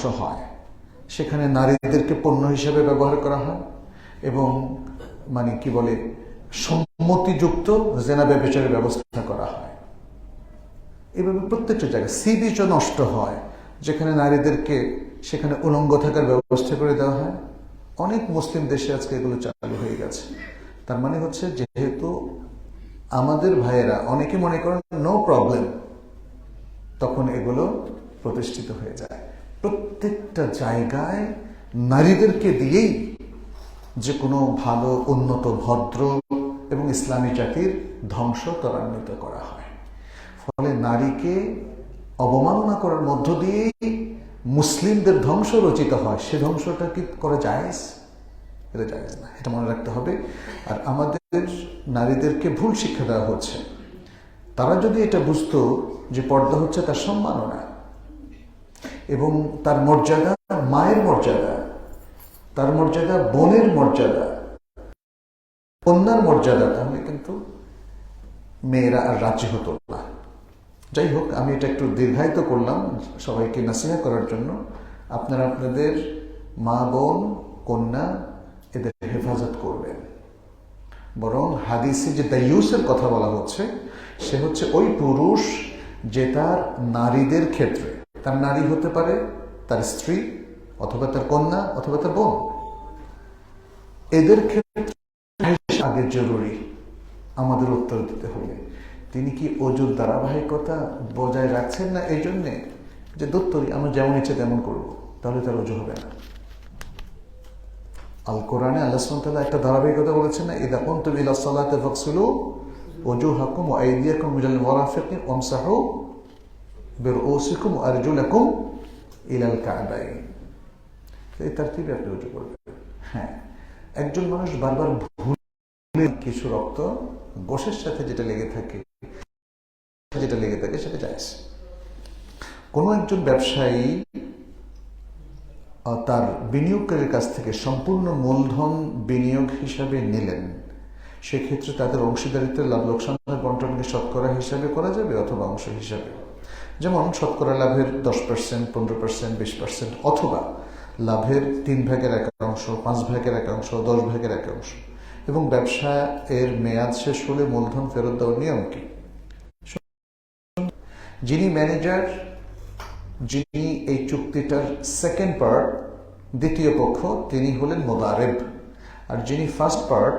ধ্বংস হয়। সেখানে নারীদেরকে পণ্য হিসেবে ব্যবহার করা হয় এবং মানে কি বলে, সম্মতিযুক্ত জেনা ব্যবচারের ব্যবস্থা করা হয়। এভাবে প্রত্যেকটা জায়গায় সি বিচও নষ্ট হয়, যেখানে নারীদেরকে সেখানে উলঙ্গ থাকার ব্যবস্থা করে দেওয়া হয়। অনেক মুসলিম দেশে আজকে এগুলো চালু হয়ে গেছে। তার মানে হচ্ছে যেহেতু আমাদের ভাইয়েরা অনেকে মনে করেন নো প্রবলেম তখন এগুলো প্রতিষ্ঠিত হয়ে যায়। প্রত্যেকটা জায়গায় নারীদেরকে দিয়েই যে কোনো ভালো, উন্নত, ভদ্র এবং ইসলামী জাতির ধ্বংস ত্বরান্বিত করা হয়। ফলে নারীকে অবমাননা করার মধ্য দিয়েই মুসলিমদের ধ্বংস রচিত হয়। সে ধ্বংসটা কি করা যায় এটা যায় না, এটা মনে রাখতে হবে। আর আমাদের নারীদেরকে ভুল শিক্ষা দেওয়া হচ্ছে। তারা যদি এটা বুঝতো যে পর্দা হচ্ছে তার সম্মাননা এবং তার মর্যাদা মায়ের মর্যাদা, তার মর্যাদা বোনের মর্যাদা, কন্যার মর্যাদা, তাহলে কিন্তু মেয়েরা আর রাজি হতো না। যাই হোক, আমি এটা একটু দীর্ঘায়িত করলাম সবাইকে নাসিহা করার জন্য। আপনারা আপনাদের মা, বোন, কন্যা এদের হেফাজত করবেন। বরং হাদিসে যে দায়ুসের কথা বলা হচ্ছে, সে হচ্ছে ওই পুরুষ যে তার নারীদের ক্ষেত্রে তার নারী হতে পারে, তার স্ত্রী, অথবা তার কন্যা, অথবা তার বোন। এদের ক্ষেত্রে আগে জরুরি, আমাদের উত্তর দিতে হবে। তিনি কি অজুর ধারাবাহিকতা বজায় রাখছেন না এই জন্যে? যে, দত্তরি আমরা যেমন ইচ্ছে তেমন করব, তাহলে তার অজু হবে না। আল কোরআনে আল্লাহ একটা ধারাবাহিকতা বলেছেন না, ইদা কুনতুম ইলা সালাতি ফাগসিলু ওজুহাকুম ওয়া আইদিয়াকুম মিনাল মারাফিকি ওয়ামসাহু ওয়া আরজুলাকুম ইলাল কাবাইন এই তারতিবে আপনি উজু করবেন হ্যাঁ একজন মানুষ বারবার ভুলে কিছু রক্ত গোশের সাথে যেটা লেগে থাকে, যেটা লেগে থাকে সেটা যায় কোনো একজন ব্যবসায়ী তার বিনিয়োগকারীর কাছ থেকে সম্পূর্ণ মূলধন বিনিয়োগ হিসাবে নিলেন, সেক্ষেত্রে তাদের অংশীদারিত্বের লাভ লোকসানের বন্টনকে শতকরা হিসাবে করা যাবে অথবা অংশ হিসাবে? যেমন শতকরা লাভের দশ পার্সেন্ট পনেরো পার্সেন্ট বিশ পার্সেন্ট অথবা লাভের তিন ভাগের এক অংশ, পাঁচ ভাগের এক অংশ, দশ ভাগের এক অংশ। এবং ব্যবসা এর মেয়াদ শেষ হলে মূলধন ফেরত দেওয়ার নিয়ম কি? যিনি ম্যানেজার, যিনি এই চুক্তিটার সেকেন্ড পার্ট, দ্বিতীয় পক্ষ, তিনি হলেন মোদারেব। আর যিনি ফার্স্ট পার্ট,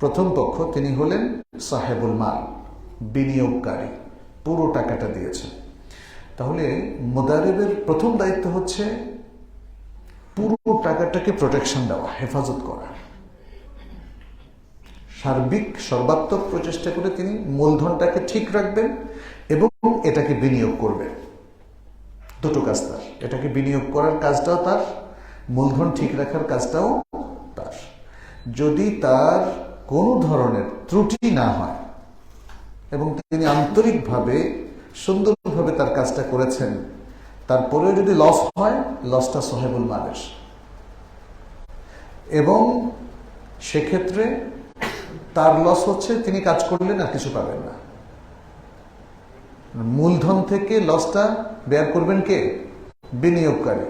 প্রথম পক্ষ, তিনি হলেন সাহেবুল মাল, বিনিয়োগকারী। পুরো টাকাটা দিয়েছে। তাহলে মোদারেবের প্রথম দায়িত্ব হচ্ছে পুরো টাকাটাকে প্রোটেকশন দেওয়া, হেফাজত করা। সার্বিক সর্বাত্মক প্রচেষ্টা করে তিনি মূলধনটাকে ঠিক রাখবেন এবং এটাকে বিনিয়োগ করবেন। দুটো কাজ তার, এটাকে বিনিয়োগ করার কাজটাও তার, মূলধন ঠিক রাখার কাজটাও তার। যদি তার কোনো ধরনের ত্রুটি না হয় এবং তিনি আন্তরিকভাবে, সুন্দরভাবে তার কাজটা করেছেন। তারপরেও যদি লস হয় লসটা সোহেবুল মালের। এবং সেক্ষেত্রে তার লস হচ্ছে, তিনি কাজ করলেন আর কিছু পাবেন না। মূলধন থেকে লসটা বেয়ার করবেন কে? বিনিয়োগকারী।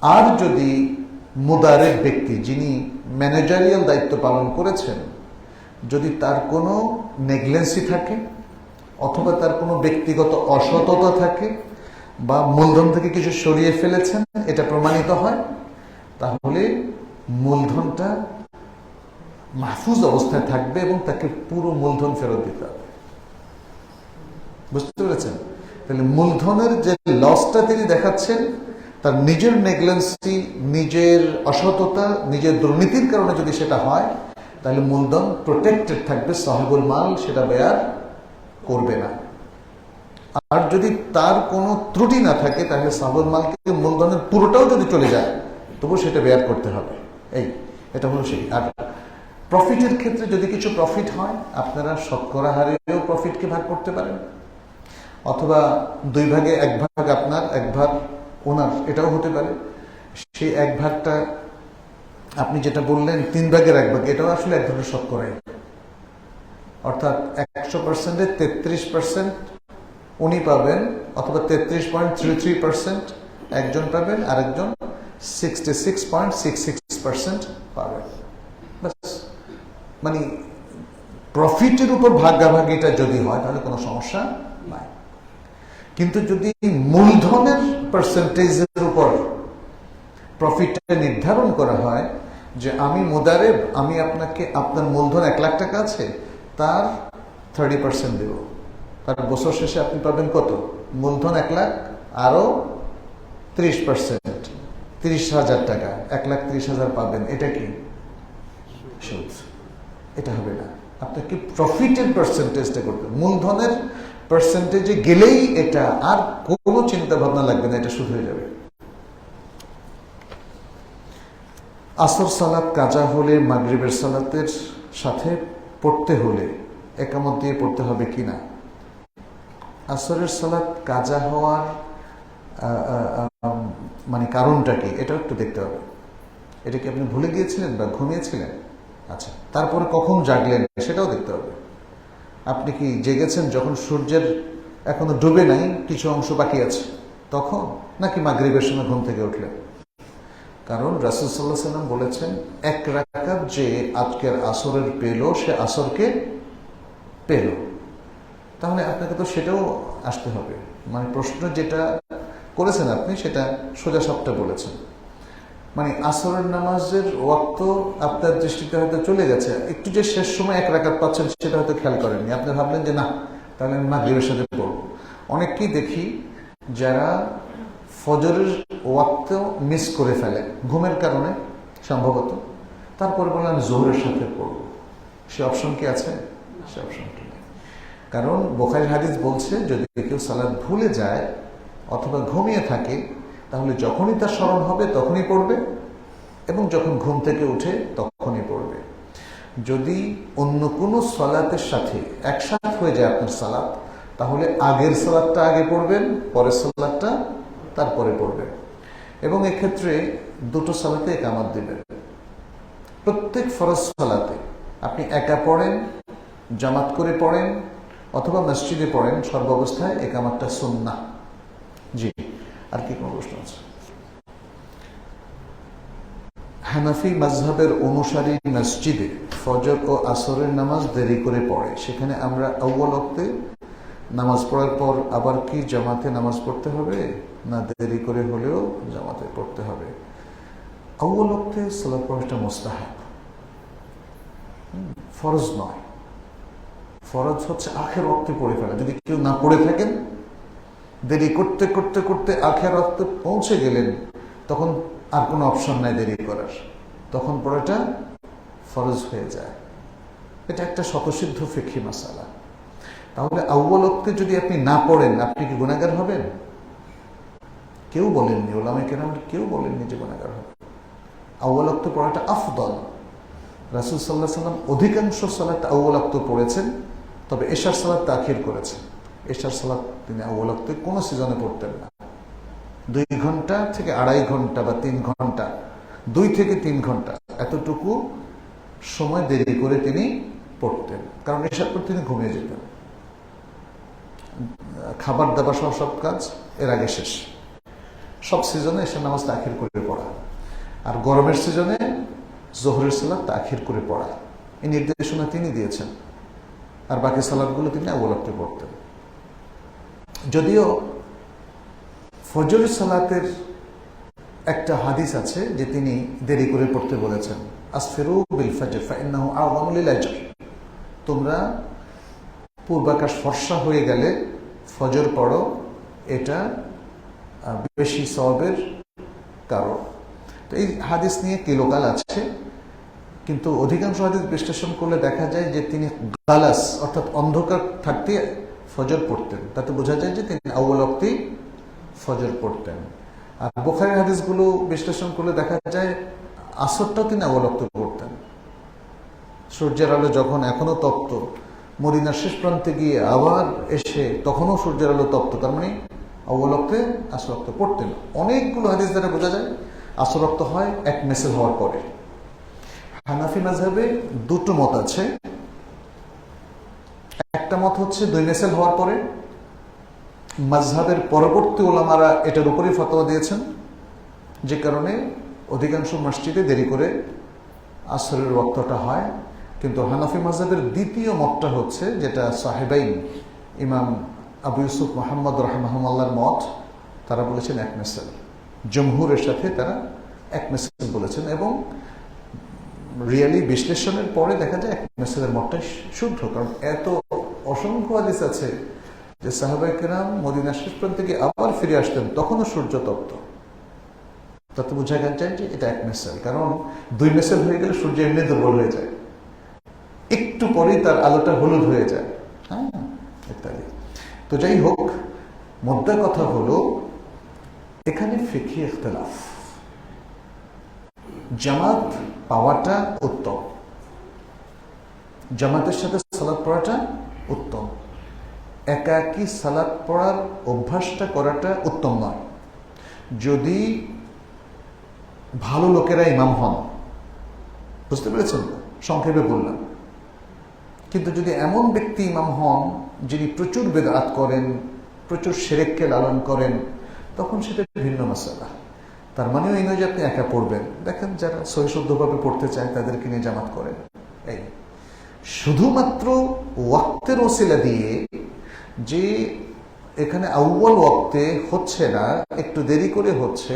আর যদি মুদারের ব্যক্তি, যিনি ম্যানেজারিয়াল দায়িত্ব পালন করেছেন যদি তার কোনো নেগলেন্সি থাকে, অথবা তার কোনো ব্যক্তিগত অসততা থাকে, বা মূলধন থেকে কিছু সরিয়ে ফেলেছেন, এটা প্রমাণিত হয়, তাহলে মূলধনটা মাহফুজ অবস্থায় থাকবে এবং তাকে পুরো মূলধন ফেরত দিতে হবে। বুঝতে পেরেছেন? তাহলে মূলধনের যে লসটা তিনি দেখাচ্ছেন, তার নিজের নেগলেন্সি, নিজের অসততা, নিজের দুর্নীতির কারণে যদি সেটা হয় তাহলে মূলধন প্রোটেক্টেড থাকবে, সাহেবুল মাল সেটা বেয়ার করবে না। আর যদি তার কোনো ত্রুটি না থাকে, তাহলে সাহেবুল মালকে মূলধনের পুরোটাও যদি চলে যায় তবু সেটা বেয়ার করতে হবে। এই, এটা হলো সেই। আর প্রফিটের ক্ষেত্রে যদি কিছু প্রফিট হয়, আপনারা শতকরা হারেও প্রফিটকে ভাগ করতে পারেন। অথবা দুই ভাগে এক ভাগ আপনার, এক ভাগ ওনার, এটাও হতে পারে। সেই এক ভাগটা আপনি যেটা বললেন, তিন ভাগের এক ভাগ, এটাও আসলে এক ধরনের শতকরাই অর্থাৎ একশো পার্সেন্টের তেত্রিশ পার্সেন্ট উনি পাবেন, অথবা তেত্রিশ পয়েন্ট থ্রি থ্রি পার্সেন্ট একজন পাবেন, আরেকজন sixty six point six six percent পাবেন। মানে প্রফিটের উপর ভাগাভাগিটা যদি হয়, তাহলে কোনো সমস্যা নাই। কিন্তু যদি মূলধনের পার্সেন্টেজের উপর প্রফিটটা নির্ধারণ করা হয় যে আমি মোদারেব, আমি আপনাকে, আপনার মূলধন এক লাখ টাকা আছে, তার থার্টি পার্সেন্ট দেব। তার বছর শেষে আপনি পাবেন কত? মূলধন এক লাখ, আরও ত্রিশ পার্সেন্ট তিরিশ হাজার টাকা, এক লাখ ত্রিশ হাজার পাবেন। এটা কি? সুদ। এটা হবে না। আপনাকে প্রফিটের পার্সেন্টেজটা করতে মূলধনের পার্সেন্টেজে গেলেই এটা আর কোনো চিন্তা ভাবনা লাগবে না, এটা শুধু হয়ে যাবে। আসর সালাত কাজা হলে, মাগরিবের সালাতের সাথে পড়তে হলে একামত দিয়ে পড়তে হবে কিনা আসরের সালাত কাজা হওয়ার মানে কারণটা কি? এটাও একটু দেখতে হবে। এটা কি আপনি ভুলে গিয়েছিলেন বা ঘুমিয়েছিলেন? আচ্ছা তারপরে কখন জাগলেন সেটাও দেখতে হবে। আপনি কি জেগেছেন যখন সূর্যের এখনও ডুবে নাই, কিছু অংশ বাকি আছে, তখন? নাকি মাগরিবের সময় ঘুম থেকে উঠলেন? কারণ রাসুল সাল্লাহ সাল্লাম বলেছেন, এক রাকাত যে আজকের আসরের পেল, সে আসরকে পেল। তাহলে আপনাকে তো সেটাও আসতে হবে। মানে প্রশ্ন যেটা করেছেন আপনি, সেটা সোজা সবটা বলেছেন। মানে আসরের নামাজের ওয়াক্ত আপনার দৃষ্টিতে হয়তো চলে গেছে, একটু যে শেষ সময় এক রাকাত পাচ্ছেন সেটা হয়তো খেয়াল করেননি। আপনি ভাবলেন যে না, তাহলে আমি মাগরিবের সাথে পড়ব। অনেককেই দেখি যারা ফজরের ওয়াক্ত মিস করে ফেলে। ঘুমের কারণে সম্ভবত। তারপরে বলে আমি জোহরের সাথে পড়ব। সে অপশন কি আছে? সে অপশন কি নেই। কারণ বোখারি হাদিস বলছে, যদি কেউ সালাদ ভুলে যায় অথবা ঘুমিয়ে থাকে, তাহলে যখনই তার স্মরণ হবে, তখনই পড়বে এবং যখন ঘুম থেকে উঠে, তখনই পড়বে। যদি অন্য কোনো সালাতের সাথে একসাথ হয়ে যায় আপনার সালাত, তাহলে আগের সালাদটা আগে পড়বেন, পরের সালাদটা তারপরে পড়বেন এবং এক্ষেত্রে দুটো সালাতে একামত দিবেন। প্রত্যেক ফরজ সালাতে আপনি একা পড়েন, জামাত করে পড়েন, অথবা মসজিদে পড়েন, সর্বাবস্থায় একামাতটা সুন্নাহ। জি, আর কি কোনো প্রশ্ন আছে? হানাফি মাযহাবের অনুসারী মসজিদে ফজর ও আসরের নামাজ দেরি করে পড়ে। সেখানে আমরা আউ্বাল অক্তে নামাজ পড়ার পর আবার কি জামাতে নামাজ পড়তে হবে? না দেরি করে হলেও জামাতে পড়তে হবে। আউ্বাল অক্তে সালাত পড়াটা মোস্তাহাব। ফরজ নয়। ফরজ হচ্ছে আখের রক্তে পড়ে ফেলা। যদি কেউ না পড়ে থাকেন, দেরি করতে করতে করতে আখের রক্তে পৌঁছে গেলেন, তখন আর কোনো অপশন নাই দেরি করার। তখন পড়াটা ফরজ হয়ে যায়। এটা একটা শতসিদ্ধ ফিক্ষি মাসালা। তাহলে আউ্বালকতে যদি আপনি না পড়েন, আপনি কি গুণাগার হবেন? কেউ বলেননি ওলামে কেন কেউ বলেননি যে গুণাগার হবে। আউ্বালক্ত পড়াটা আফদল। রাসুল সাল্লাহ সাল্লাম অধিকাংশ সালাত আউ্বালক্ত পড়েছেন, তবে এশার সালাত তাখির করেছেন। এশার সালাত তিনি আউ্বালক্তে কোনো সিজনে পড়তেন না। দুই ঘণ্টা থেকে আড়াই ঘণ্টা বা তিন ঘণ্টা, দুই থেকে তিন ঘণ্টা, এতটুকু সময় দেরি করে তিনি পড়তেন। কারণ এসব পর তিনি ঘুমিয়ে যেতেন। খাবার দাবার সহ সব কাজ এর আগে শেষ। সব সিজনে এসে নামাজ তাখির করে পড়া। আর গরমের সিজনে জোহরের সালাদ তাখির করে পড়া। এই নির্দেশনা তিনি দিয়েছেন। আর বাকি সালাদগুলো তিনি অবলব্ধি করতেন যদিও ফজর সালাতের একটা হাদিস আছে যে তিনি দেরি করে পড়তে বলেছেন, আসফেরু বিল ফজর, ফাইন্নাহু আজর। তোমরা পূর্বাকাশ ফর্সা হয়ে গেলে ফজর পড়ো, এটা বেশি সওয়াবের কারণ। তো এই হাদিস নিয়ে কিলোকাল আছে? কিন্তু অধিকাংশ হাদিস বিশ্লেষণ করলে দেখা যায় যে তিনি গালাস, অর্থাৎ অন্ধকার থাকতে ফজর পড়তেন। তাতে বোঝা যায় যে তিনি আউ্বালক্তি ফজর পড়তেন। আর বোখারের হাদিসগুলো বিশ্লেষণ করলে দেখা যায় আসরটাও তিনি আউ্বালক্ত পড়তেন। সূর্যের আলো যখন এখনও তপ্ত মদিনার শেষ প্রান্তে গিয়ে আবার এসে তখনও সূর্যের আলো তপ্ত, তার মানে অবলক্তে আসরক্ত পড়তেন। অনেকগুলো হাদিস দ্বারা বোঝা যায়, আসরক্ত হয় এক মেসেল হওয়ার পরে। হানাফি মাঝাবে দুটো মত আছে। একটা মত হচ্ছে, দুই মেসেল হওয়ার পরে মাঝহাবের পরবর্তী ওলামারা এটার উপরেই ফতোয়া দিয়েছেন, যে কারণে অধিকাংশ মসজিদে দেরি করে আসরের রক্তটা হয়। কিন্তু হানাফি মাঝহাবের দ্বিতীয় মতটা হচ্ছে যেটা সাহেবাইন ইমাম আবু ইউসুফ মোহাম্মদ রহমাহমাল্লার মত, তারা বলেছেন এক মেসেল। জমহুরের সাথে তারা এক মেসেল বলেছেন এবং রিয়েলি বিশ্লেষণের পরে দেখা যায় এক মেসেলের মতটাই শুদ্ধ, কারণ এত অসংখ্য হাদিস আছে যে সাহাবাই কেরাম মদিনা শেষ প্রান্ত থেকে আবার ফিরে আসতেন, তখনও সূর্য তপ্ত। তাতে বোঝা গেল যে এটা এক মেসেল, কারণ দুই মেসেল হয়ে গেলে সূর্য এমনি দুর্বল হয়ে যায়। একটু পরেই তার আলোটা হলুদ হয়ে যায়। হ্যাঁ ইত্যাদি। তো যাই হোক মোদ্দা কথা হলো, এখানে ফিকি ইখতলাফ। জামাত পাওয়াটা উত্তম। জামাতের সাথে সালাদ পড়াটা উত্তম। একাকী সালাদ পড়ার অভ্যাসটা করাটা উত্তম নয়। যদি ভালো লোকেরা ইমাম হন, বুঝতে পেরেছেন? সংক্ষেপে বললাম। কিন্তু যদি এমন ব্যক্তি ইমাম হন, যিনি প্রচুর বেদাত করেন, প্রচুর সেরেককে লালন করেন, তখন সেটা ভিন্ন মশালা তার মানেও এই নয় যে আপনি একা পড়বেন। দেখেন যারা সহিশুদ্ধভাবে পড়তে চায়, তাদেরকে নিয়ে জামাত করেন। এই। শুধুমাত্র ওয়াক্তের ওসিলা দিয়ে যে এখানে আউ্বাল ওয়াক্তে হচ্ছে না, একটু দেরি করে হচ্ছে,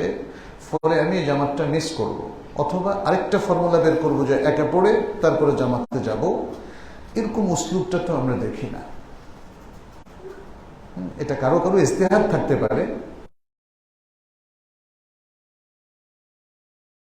ফলে আমি এই জামাতটা মিস করব। অথবা আরেকটা ফর্মুলা বের করব যে একা পড়ে, তারপরে জামাতে যাব। এরকম উসলুবটা তো আমরা দেখি না। এটা কারও কারও ইস্তেহার থাকতে পারে।